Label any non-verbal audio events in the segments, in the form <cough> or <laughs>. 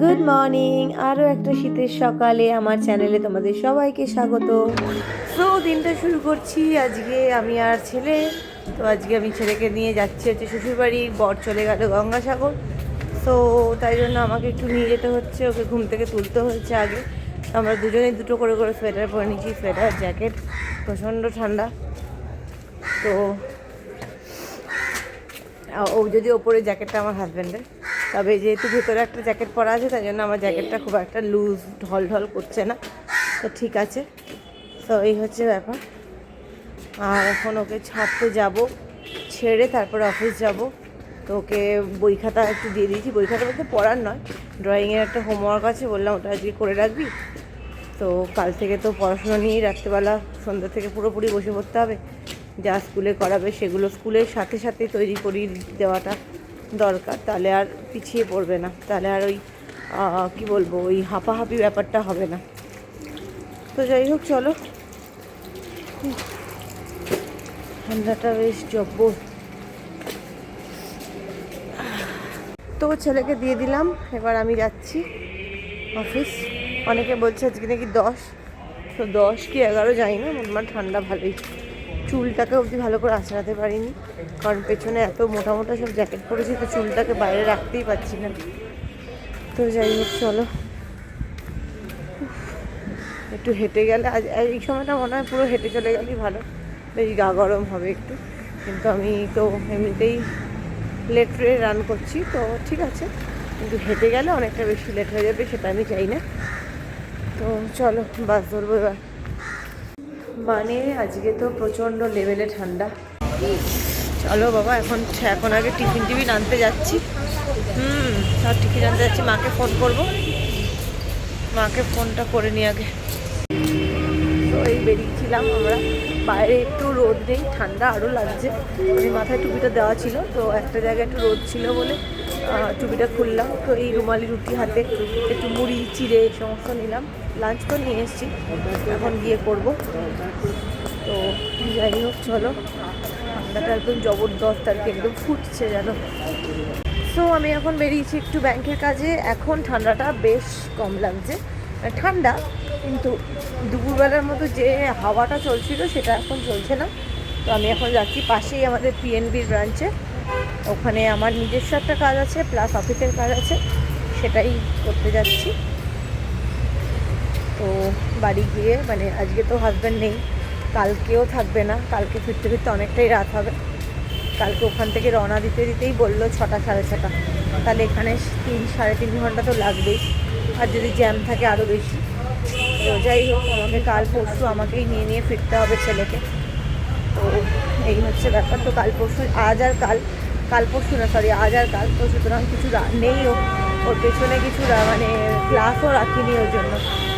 Good morning আরও একটা শীতের সকালে আমার চ্যানেলে তোমাদের সবাইকে স্বাগত। সো দিনটা শুরু করছি আজকে আমি আর ছেলে। তো আজকে আমি ছেলেকে নিয়ে যাচ্ছি হচ্ছে শ্বশুরবাড়ি। বর চলে গেল গঙ্গাসাগর। তো তাই জন্য আমাকে একটু নিয়ে যেতে হচ্ছে। ওকে ঘুম থেকে তুলতে হয়েছে আগে। আমরা দুজনেই দুটো করে করে সোয়েটার পরে নিয়েছি সোয়েটার জ্যাকেট প্রচণ্ড ঠান্ডা। তো ও যদি ওপরে জ্যাকেটটা আমার হাজব্যান্ডের তবে যেহেতু ভেতরে একটা জ্যাকেট পরা আছে, তাই জন্য আমার জ্যাকেটটা খুব একটা লুজ ঢল ঢল করছে না। তো ঠিক আছে। তো এই হচ্ছে ব্যাপার। আর এখন ওকে ছাড়তে যাব, ছেড়ে তারপরে অফিস যাব। তো ওকে বই খাতা একটু দিয়ে দিয়েছি। বই খাতা বলতে পড়ার নয় ড্রয়িংয়ের একটা হোমওয়ার্ক আছে বললাম, ওটা আজকে করে রাখবি। তো কাল থেকে তো পড়াশোনা নিয়েই রাত্রেবেলা সন্ধ্যা থেকে পুরোপুরি বসে পড়তে হবে। যা স্কুলে করাবে সেগুলো স্কুলের সাথে সাথে তৈরি করিয়ে দেওয়াটা। দরকার, তাহলে আর পিছিয়ে পড়বে না। তাহলে আর ওই কি বলব, ওই হাঁপাহাপি ব্যাপারটা হবে না। তো যাই হোক, চলো। ঠান্ডাটা বেশ জব্বর তো ছেলেকে দিয়ে দিলাম, এবার আমি যাচ্ছি অফিস। অনেকে বলছে আজকে নাকি দশ। তো দশ কি এগারো যাই না, আমার ঠান্ডা ভালোই। চুলটাকে অবধি ভালো করে আঁচড়াতে পারিনি। কারণ পেছনে এত মোটা মোটা সব জ্যাকেট পরেছি, তো চুলটাকে বাইরে রাখতেই পারছি না। তো যাই হোক, চলো। একটু হেঁটে গেলে, আজ এই সময়টা মনে হয় পুরো হেঁটে চলে গেলেই ভালো। বেশ গা গরম হবে একটু। কিন্তু আমি তো এমনিতেই লেট রে রান করছি, তো ঠিক আছে। কিন্তু হেঁটে গেলে অনেকটা বেশি লেট হয়ে যাবে, সেটা আমি চাই না। তো চলো, বাস ধরবো এবার। মানে আজকে তো প্রচণ্ড লেভেলে ঠান্ডা। চলো বাবা, এখন এখন আগে টিফিন টিফিন আনতে যাচ্ছি। হুম, সব টিফিন আনতে যাচ্ছি, মাকে ফোন করব। মাকে ফোনটা করে নি আগে। তো এই বেরিয়েছিলাম আমরা। বাইরে একটু রোদ নেই, ঠান্ডা আরও লাগছে। আমি মাথায় টুপিটা দেওয়া ছিল, তো একটা জায়গায় একটু রোদ ছিল বলে টুপিটা খুললাম। তো এই রুমালি রুটি হাতে একটু মুড়ি, চিড়ে সমস্ত নিলাম। লাঞ্চ তো নিয়ে এসেছি। এখন গিয়ে করব। তো যাই হোক, চলো। ঠান্ডাটা একদম জবরদস্ত আর কি, একদম ফুটছে যেন সো আমি এখন বেরিয়েছি একটু ব্যাংকের কাজে। এখন ঠান্ডাটা বেশ কম লাগছে। মানে ঠান্ডা, কিন্তু দুপুরবেলার মতো যে হাওয়াটা চলছিল, সেটা এখন চলছে না। তো আমি এখন যাচ্ছি পাশেই আমাদের পিএনবির ব্রাঞ্চে ওখানে আমার নিজস্ব একটা কাজ আছে প্লাস অফিসের কাজ আছে, সেটাই করতে যাচ্ছি। তো বাড়ি গিয়ে মানে আজকে তো হাজব্যান্ড নেই, কালকেও থাকবে না, কালকে ফিরতে ফিরতে অনেকটাই রাত হবে। কালকে ওখান থেকে রওনা দিতে দিতেই বলল ছটা, সাড়ে ছটা। তাহলে এখানে তিন, সাড়ে তিন ঘণ্টা তো লাগবেই। আর যদি জ্যাম থাকে আরও বেশি। তো যাই হোক, আমাকে কাল পরশু আমাকেই নিয়ে নিয়ে ফিরতে হবে ছেলেকে। তো এই হচ্ছে ব্যাপার। তো কাল পরশু, আজ আর কাল কাল পরশু না সরি আজ আর কাল। তো সুতরাং কিছু নেই ও। ওর পেছনে কিছু মানে ক্লাসও রাখিনি ওর জন্য।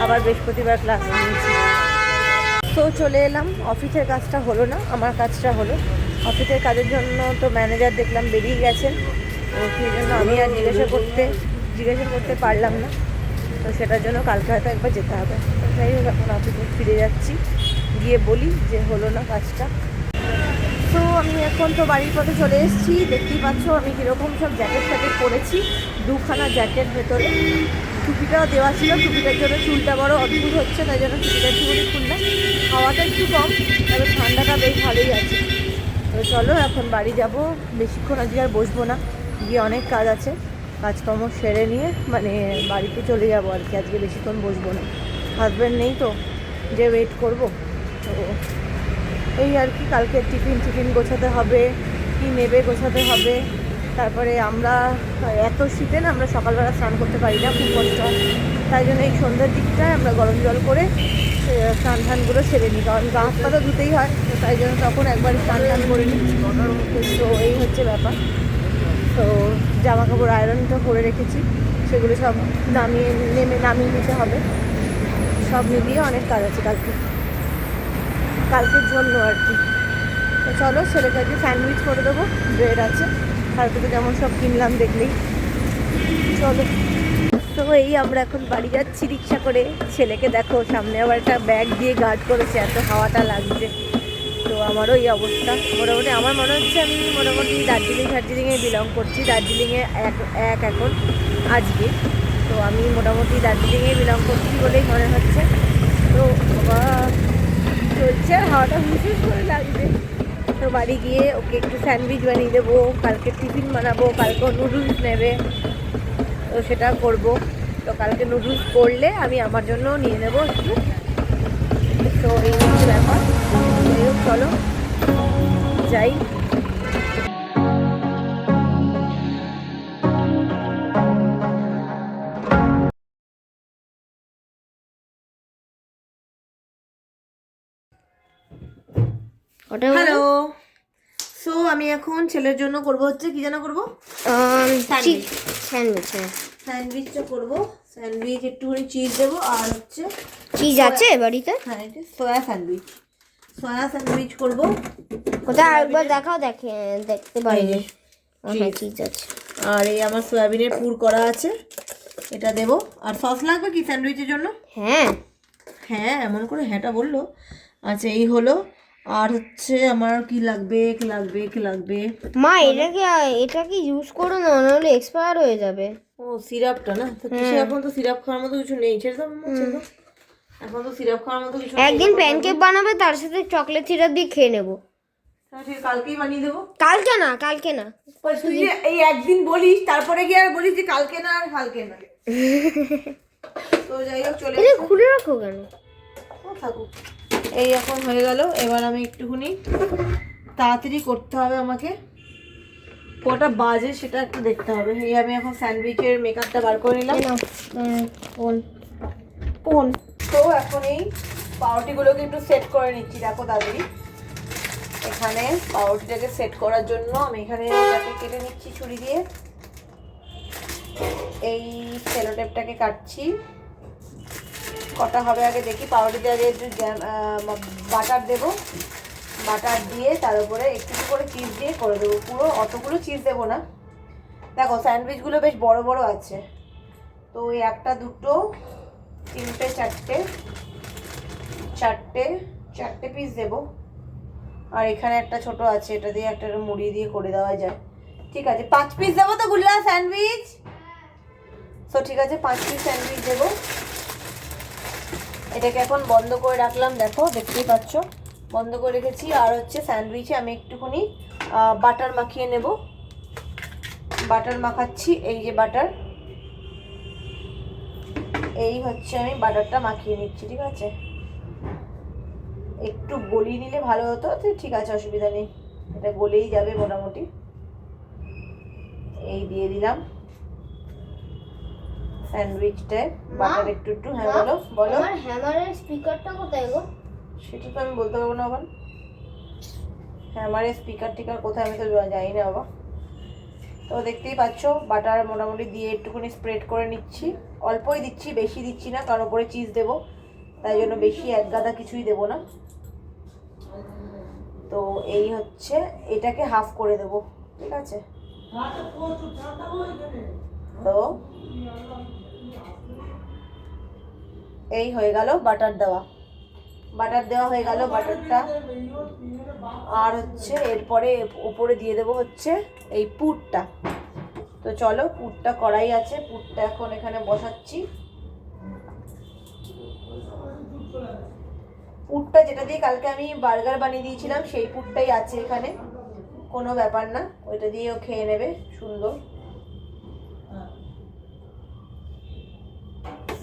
আবার বৃহস্পতিবার ক্লাস নিয়েছি। তো চলে এলাম। অফিসের কাজটা হলো না, আমার কাজটা হলো। অফিসের কাজের জন্য তো ম্যানেজার দেখলাম বেরিয়ে গেছেন। তো সেই জন্য আমি আর জিজ্ঞাসা করতে জিজ্ঞাসা করতে পারলাম না। তো সেটার জন্য কালকে হয়তো একবার যেতে হবে। যাই হোক, এখন অফিসে ফিরে যাচ্ছি। গিয়ে বলি যে হলো না কাজটা। তো আমি এখন তো বাড়ির পথে চলে এসেছি। দেখতেই পাচ্ছ, আমি কীরকম সব জ্যাকেট ফ্যাকেট পরেছি। দুখানা জ্যাকেট ভেতরে। টুপিটাও দেওয়া ছিল। টুপিটার জন্য চুলটা বড় অদ্ভুত হচ্ছে, তাই জন্য টুপিটা একটুখানি খুললাম। হাওয়াটা একটু কম, তবে ঠান্ডাটা বেশ ভালোই আছে। তো চলো, এখন বাড়ি যাব। বেশিক্ষণ আজকে আর বসবো না। গিয়ে অনেক কাজ আছে। কাজকর্ম সেরে নিয়ে মানে বাড়িতে চলে যাব আর কি। আজকে বেশিক্ষণ বসবো না। হাজব্যান্ড নেই তো, যে ওয়েট করব। তো এই আর কি, কালকে টিফিন টিফিন গোছাতে হবে, কি নেবে গোছাতে হবে। তারপরে আমরা, এত শীতে না আমরা সকালবেলা স্নান করতে পারি না, খুব কষ্ট তাই জন্য এই সন্ধ্যার দিকটায় আমরা গরম জল করে স্নান টানগুলো সেরে নিই, কারণ গা হাত পা তো ধুতেই হয়, তো তাই জন্য তখন একবার স্নান টান করে নিই। তো এই হচ্ছে ব্যাপার। তো জামা কাপড় আয়রনটা করে রেখেছি, সেগুলো সব নামিয়ে, নেমে নামিয়ে নিতে হবে। সব মিলিয়ে অনেক কাজ আছে কালকে। কালকের জন্য আর কি। তো চলো ছেলেকে আজকে স্যান্ডউইচ করে দেবো, ব্রেড আছে। কালকে তো যেমন সব কিনলাম দেখলেই। চলো। তো এই আমরা এখন বাড়ি যাচ্ছি রিক্সা করে। ছেলেকে দেখো, সামনে আবার একটা ব্যাগ দিয়ে গার্ড করেছে, এত হাওয়াটা লাগছে। তো আমারও এই অবস্থা। মোটামুটি আমার মনে হচ্ছে আমি মোটামুটি দার্জিলিং দার্জিলিংয়ে বিলং করছি। দার্জিলিংয়ে এক এক এখন আজকে। তো আমি মোটামুটি দার্জিলিংয়ে বিলং করছি বলেই মনে হচ্ছে। তো বাবা চলছে আর হাওয়াটা হুসুস করে লাগবে। তো বাড়ি গিয়ে ওকে একটু স্যান্ডউইচ বানিয়ে দেবো, কালকে টিফিন বানাবো, কালকে নুডলস নেবে। তো সেটা করব। তো কালকে নুডলস করলে আমি আমার জন্য নিয়ে নেব একটু। তো এই হচ্ছে ব্যাপার। চলো। যাই। ওটা হ্যালো সো আমি এখন ছেলের জন্য করব হচ্ছে কি যেন করব? স্যান্ডউইচ স্যান্ডউইচ হ্যাঁ। স্যান্ডউইচটা করব। স্যান্ডউইচ একটুখানি চিজ দেবো আর হচ্ছে চিজ আছে বাড়িতে? হ্যাঁ এটা সয়া স্যান্ডউইচ সয়া স্যান্ডউইচ করব। কোথায় একবার দেখাও দেখে দেখতে পারিনি। হ্যাঁ চিজ আছে। আর এই আমার সয়াবিনের পুর করা আছে এটা দেবো। আর সস লাগবে কি স্যান্ডউইচের জন্য? হ্যাঁ। হ্যাঁ এমন করে হ্যাঁটা বলল। আচ্ছা এই হলো আর হচ্ছে আমার কি লাগবে কি লাগবে কি লাগবে? মা এটা এটাকে এটা কি ইউজ করো না নাহলে এক্সপায়ার হয়ে যাবে। ও সিরাপটা না? তো কিসে এখন তো সিরাপ খাওয়ার মতো কিছু নেই। ছেড়ে দাও। এখন তো সিরাপ খাওয়ার মতো কিছু একদিন প্যানকেক বানাবে তার সাথে চকলেট সিরাপ দিয়ে খেয়ে নেব। কালকেই বানিয়ে দেবো। কালকে না কালকে না। তুই এই একদিন বলিস তারপরে গিয়ে আর বলিস যে কালকে না আর কালকে না। <laughs> তো যাই হোক চলে খুলে রাখো কেন? ও থাকুক। এই এখন হয়ে গেল। এবার আমি একটুখানি তাড়াতাড়ি করতে হবে আমাকে। কটা বাজে সেটা একটু দেখতে হবে। এই আমি এখন স্যান্ডউইচের মেকআপটা বার করে নিলাম। ফোন কোন তো এখন এই পাউরুটিগুলোকে একটু সেট করে নিচ্ছি। দেখো তাড়াতাড়ি এখানে পাউরুটিটাকে সেট করার জন্য আমি এখানে এটাকে কেটে নিচ্ছি ছুরি দিয়ে। এই সেলোটেপটাকে কাটছি। কটা হবে আগে দেখি পাউরুটিতে আগে একটু বাটার দেবো। বাটার দিয়ে তার উপরে একটু একটু করে চিজ দিয়ে করে দেবো পুরো। অতগুলো চিজ দেবো না। দেখো স্যান্ডউইচগুলো বেশ বড় বড় আছে। তো ওই একটা দুটো তিনটে চারটে চারটে চারটে পিস দেবো। আর এখানে একটা ছোট আছে এটা দিয়ে একটা মুড়ি দিয়ে করে দেওয়া যায়। ঠিক আছে পাঁচ পিস দেবো তো গুল্লা স্যান্ডউইচ তো ঠিক আছে পাঁচ পিস স্যান্ডউইচ দেবো। এটাকে এখন বন্ধ করে রাখলাম, দেখো, দেখতেই পাচ্ছ। বন্ধ করে রেখেছি, আর হচ্ছে স্যান্ডউইচে আমি একটুখানি বাটার মাখিয়ে নেব। বাটার মাখাচ্ছি, এই যে বাটার। এই হচ্ছে আমি বাটারটা মাখিয়ে নিচ্ছি, ঠিক আছে? একটু গলিয়ে নিলে ভালো হতো ঠিক আছে, অসুবিধা নেই। এটা গলেই যাবে মোটামুটি। এই দিয়ে দিলাম। স্যান্ডউইচটায় বাটার একটু একটু হ্যাঁ বলো বলো। আমার হ্যামারের স্পিকারটা কোথায় গো? সেটা তো আমি বলতে পারব না আবার। হ্যাঁ আমার স্পিকার টিকার কোথায় আমি তো জানি না বাবা। তো দেখতেই পাচ্ছ বাটার মোটামুটি দিয়ে একটুখানি স্প্রেড করে নিচ্ছি। অল্পই দিচ্ছি বেশি দিচ্ছি না কারণ ওপরে চিজ দেবো। তাই জন্য বেশি এক গাদা কিছুই দেবো না। তো এই হচ্ছে এটাকে হাফ করে দেবো ঠিক আছে? তো এই হয়ে গেল বাটার দেওয়া। বাটার দেওয়া হয়ে গেল বাটারটা। আর হচ্ছে এরপরে উপরে দিয়ে দেবো হচ্ছে এই পুরটা। তো চলো পুরটা কড়াই আছে, পুরটা এখন এখানে বসাচ্ছি। পুরটা যেটা দিয়ে কালকে আমি বার্গার বানিয়ে দিয়েছিলাম, সেই পুরটাই আছে এখানে। কোনো ব্যাপার না, ওইটা দিয়েও খেয়ে নেবে, সুন্দর।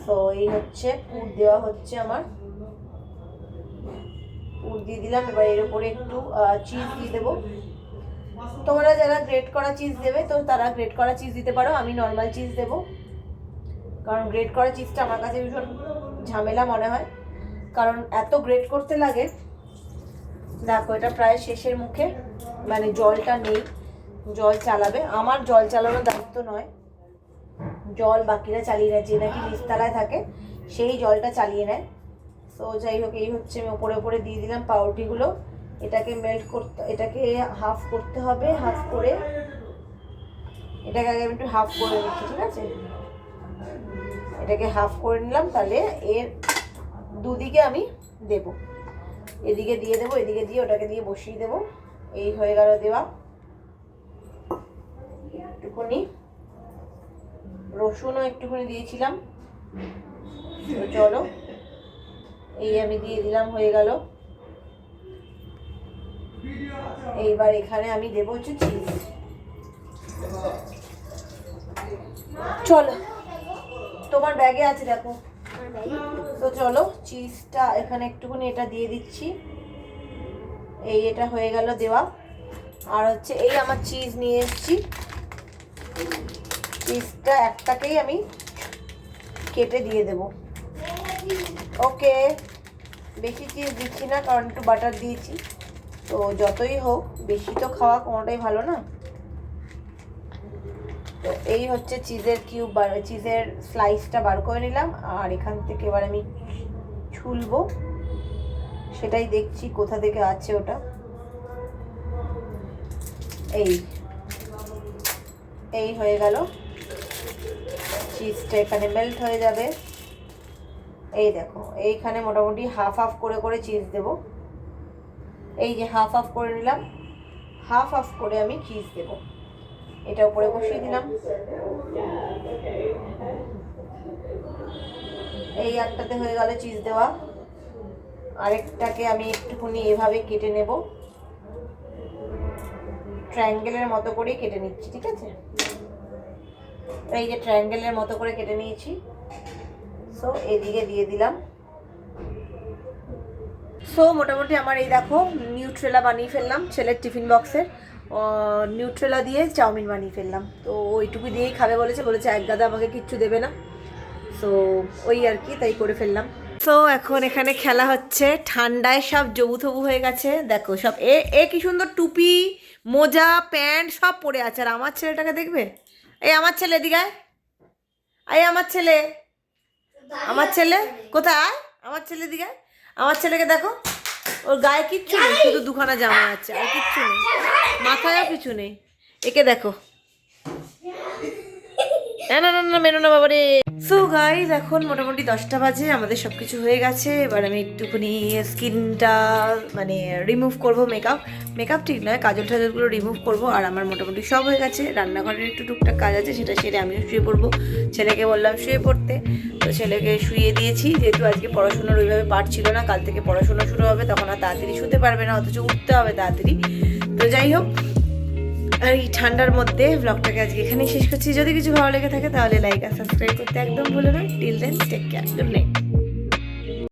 তো এই হচ্ছে, পুর দেওয়া হচ্ছে আমার। পুর দিয়ে দিলাম, এবার এর উপরে একটু চিজ দিয়ে দেবো। তোমরা যারা গ্রেট করা চিজ দেবে, তো তারা গ্রেট করা চিজ দিতে পারো, আমি নর্মাল চিজ দেবো। কারণ গ্রেট করা চিজটা আমার কাছে ভীষণ ঝামেলা মনে হয়। কারণ এত গ্রেট করতে লাগে, দেখো এটা প্রায় শেষের মুখে মানে জলটা নেই, জল চালাবে। আমার জল চালানোর দায়িত্ব নয়। জল বাকিরা চালিয়ে নেয়, যে নাকি নিচতলায় থাকে, সেই জলটা চালিয়ে নেয়। তো যাই হোক, এই হচ্ছে আমি ওপরে ওপরে দিয়ে দিলাম পাউরুটিগুলো। এটাকে মেল্ট করতে, এটাকে হাফ করতে হবে হাফ করে এটাকে আগে আমি একটু হাফ করে নিচ্ছি, ঠিক আছে? এটাকে হাফ করে নিলাম, তাহলে এর দুদিকে আমি দেব। এদিকে দিয়ে দেবো, এদিকে দিয়ে ওটাকে দিয়ে বসিয়ে দেবো। এই হয়ে গেল দেওয়া। একটুখানি রসুনও একটুখানি দিয়েছিলাম। তো চলো, এই আমি দিয়ে দিলাম, হয়ে গেল। এইবার এখানে আমি দেবো হচ্ছে চিজ চলো, তোমার ব্যাগে আছে দেখো। তো চলো চিজটা এখানে একটুখানি এটা দিয়ে দিচ্ছি। এই এটা হয়ে গেল দেওয়া। আর হচ্ছে এই আমার চিজ নিয়ে এসেছি। চিজটা একটাকেই আমি কেটে দিয়ে দেব। ওকে, বেশি চিজ দিচ্ছি না, কারণ একটু বাটার দিয়েছি। তো যতই হোক, বেশি তো খাওয়া কোনোটাই ভালো না। তো এই হচ্ছে চিজের কিউব চিজের স্লাইসটা বার করে নিলাম, আর এখান থেকে এবার আমি ছুলবো। সেটাই দেখছি কোথা থেকে আছে ওটা। এই এই হয়ে গেল। চিজটা এখানে মেল্ট হয়ে যাবে। এই দেখো, এইখানে মোটামুটি হাফ হাফ করে করে চিজ দেব। এই যে হাফ হাফ করে নিলাম হাফ হাফ করে আমি চিজ দেব। এটা উপরে বসিয়ে দিলাম। এই একটাতে হয়ে গেল চিজ দেওয়া। আরেকটাকে আমি একটুখানি এভাবে কেটে নেব। ট্রায়াঙ্গেলের মতো করেই কেটে নিচ্ছি, ঠিক আছে? এই যে ট্রায়াঙ্গেলের মতো করে কেটে নিয়েছি। সো এদিকে দিয়ে দিলাম। সো মোটামুটি আমার এই দেখো নিউট্রেলা বানিয়ে ফেললাম, ছেলের টিফিন বক্সের। নিউট্রেলা দিয়ে চাউমিন বানিয়ে ফেললাম। তো ওইটুকু দিয়েই খাবে বলেছে বলেছে এক গাদা আমাকে কিচ্ছু দেবে না। সো ওই আর কি, তাই করে ফেললাম। সো এখন এখানে খেলা হচ্ছে, ঠান্ডায় সব জবু থবু হয়ে গেছে। দেখো সব, এ এ কি সুন্দর টুপি, মোজা, প্যান্ট সব পরে আছে। আর আমার ছেলেটাকে দেখবে? এই আমার ছেলে দিঘায় আয়। এই আমার ছেলে। আমার ছেলে? কোথায়? আমার ছেলে দিঘায় আমার ছেলেকে দেখো। ওর গায়ে কিচ্ছু নেই, শুধু দুখানা জামা আছে, আর কিচ্ছু নেই। মাথায়ও কিছু নেই। একে দেখো। না না না না মেনো না বাবারে। সো গাইজ এখন মোটামুটি দশটা বাজে, আমাদের সব কিছু হয়ে গেছে। এবার আমি একটুখানি স্কিনটা মানে রিমুভ করব মেকআপ মেকআপ ঠিক নয়, কাজল টাজলগুলো রিমুভ করব, আর আমার মোটামুটি সব হয়ে গেছে। রান্নাঘরের একটু টুকটাক কাজ আছে, সেটা সেরে আমিও শুয়ে পড়ব। ছেলেকে বললাম শুয়ে পড়তে, তো ছেলেকে শুয়ে দিয়েছি। যেহেতু আজকে পড়াশোনার ওইভাবে পাঠ ছিল না, কাল থেকে পড়াশোনা শুরু হবে, তখন আর তাড়াতাড়ি শুতে পারবে না, অথচ উঠতে হবে তাড়াতাড়ি। তো যাই হোক আর এই ঠান্ডার মধ্যে ব্লগটাকে আজকে এখানেই শেষ করছি। যদি কিছু ভালো লেগে থাকে তাহলে লাইক আর সাবস্ক্রাইব করতে একদম ভুলো না। Till then take care good night